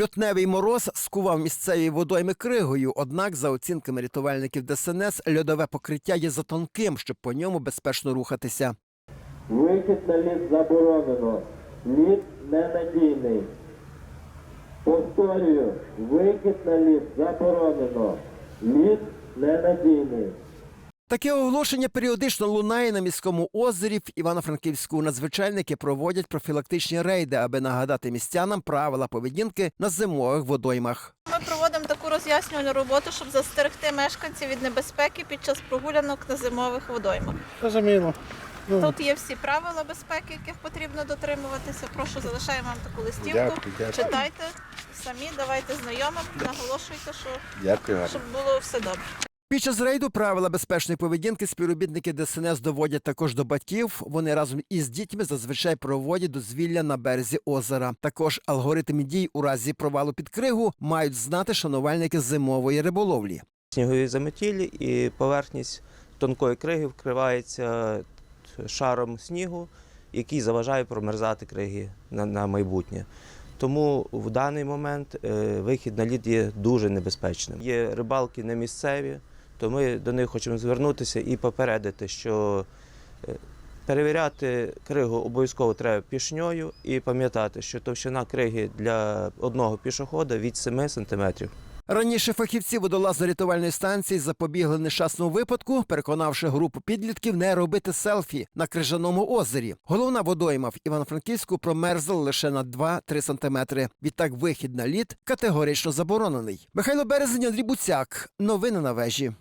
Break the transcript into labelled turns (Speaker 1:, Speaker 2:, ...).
Speaker 1: Льотневий мороз скував місцеві водойми кригою. Однак, за оцінками рятувальників ДСНС, льодове покриття є затонким, щоб по ньому безпечно рухатися.
Speaker 2: Вихід на лід заборонено. Лід ненадійний. Повторюю, вихід на лід заборонено. Лід ненадійний.
Speaker 1: Таке оголошення періодично лунає на міському озері. В Івано-Франківську надзвичайники проводять профілактичні рейди, аби нагадати містянам правила поведінки на зимових водоймах.
Speaker 3: Ми проводимо таку роз'яснювальну роботу, щоб застерегти мешканців від небезпеки під час прогулянок на зимових водоймах.
Speaker 4: Зрозуміло. Ну,
Speaker 3: Тут є всі правила безпеки, яких потрібно дотримуватися. Прошу, залишаємо вам таку листівку.
Speaker 4: Дякую, дякую.
Speaker 3: Читайте самі, давайте знайомим, наголошуйте, що
Speaker 4: Дякую
Speaker 3: щоб було все добре.
Speaker 1: Під час рейду правила безпечної поведінки співробітники ДСНС доводять також до батьків. Вони разом із дітьми зазвичай проводять дозвілля на березі озера. Також алгоритм дій у разі провалу під кригу мають знати шанувальники зимової риболовлі.
Speaker 5: снігові заметілі і поверхність тонкої криги вкривається шаром снігу, який заважає промерзати криги на, на майбутнє. Тому в даний момент е, вихід на лід є дуже небезпечним. Є рибалки не місцеві, то ми до них хочемо звернутися і попередити, що е, перевіряти кригу обов'язково треба пішньою і пам'ятати, що товщина криги для одного пішохода від 7 сантиметрів.
Speaker 1: Раніше фахівці водолазно-рятувальної станції запобігли нещасному випадку, переконавши групу підлітків не робити селфі на крижаному озері. Головна водойма в Івано-Франківську промерзла лише на 2-3 сантиметри. Відтак вихід на лід категорично заборонений. Михайло Березень, Андрій Буцяк. Новини на вежі.